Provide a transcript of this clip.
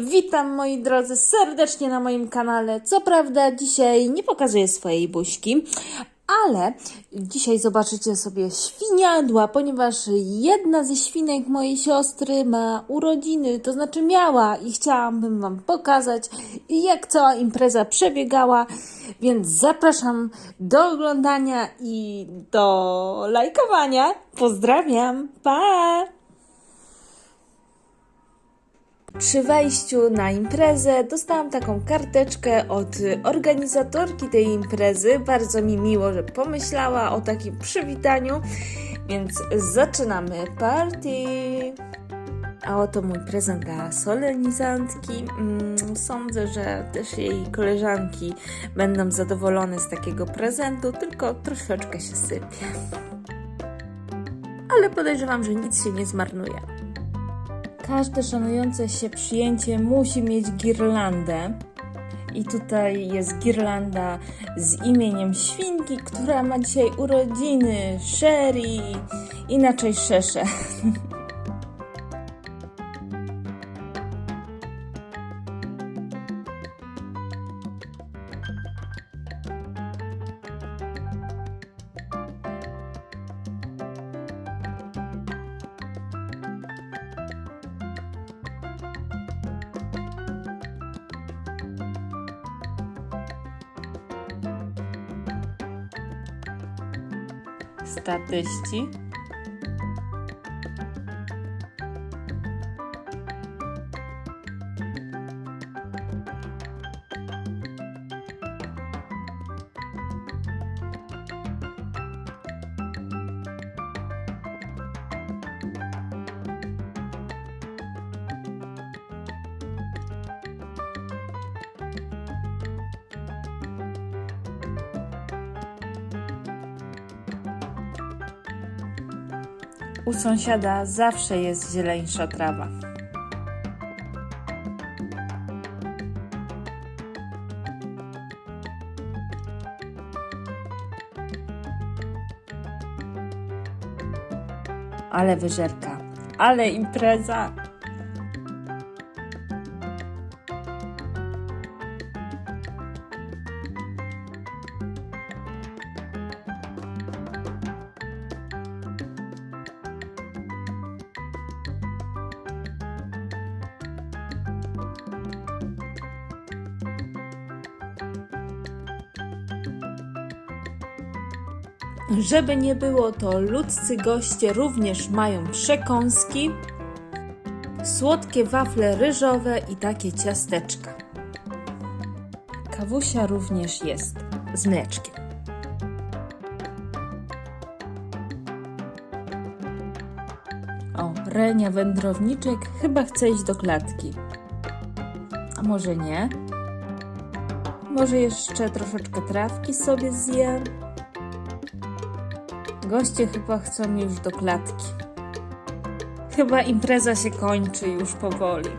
Witam moi drodzy serdecznie na moim kanale. Co prawda dzisiaj nie pokazuję swojej buźki, ale dzisiaj zobaczycie sobie świniadła, ponieważ jedna ze świnek mojej siostry ma urodziny, to znaczy miała i chciałabym Wam pokazać jak cała impreza przebiegała, więc zapraszam do oglądania i do lajkowania. Pozdrawiam, pa! Przy wejściu na imprezę dostałam taką karteczkę od organizatorki tej imprezy. Bardzo mi miło, że pomyślała o takim przywitaniu, więc zaczynamy party. A oto mój prezent dla solenizantki. Mm, Sądzę, że też jej koleżanki będą zadowolone z takiego prezentu, tylko troszeczkę się sypie. Ale podejrzewam, że nic się nie zmarnuje. Każde szanujące się przyjęcie musi mieć girlandę. I tutaj jest girlanda z imieniem świnki, która ma dzisiaj urodziny, Sherry, inaczej Szesze. Statyści. U sąsiada zawsze jest zieleńsza trawa. Ale wyżerka, ale impreza. Żeby nie było, to ludzcy goście również mają przekąski, słodkie wafle ryżowe i takie ciasteczka. Kawusia również jest z mleczkiem. O, Renia wędrowniczek chyba chce iść do klatki. A może nie? Może jeszcze troszeczkę trawki sobie zjem? Goście chyba chcą już do klatki. Chyba impreza się kończy już powoli.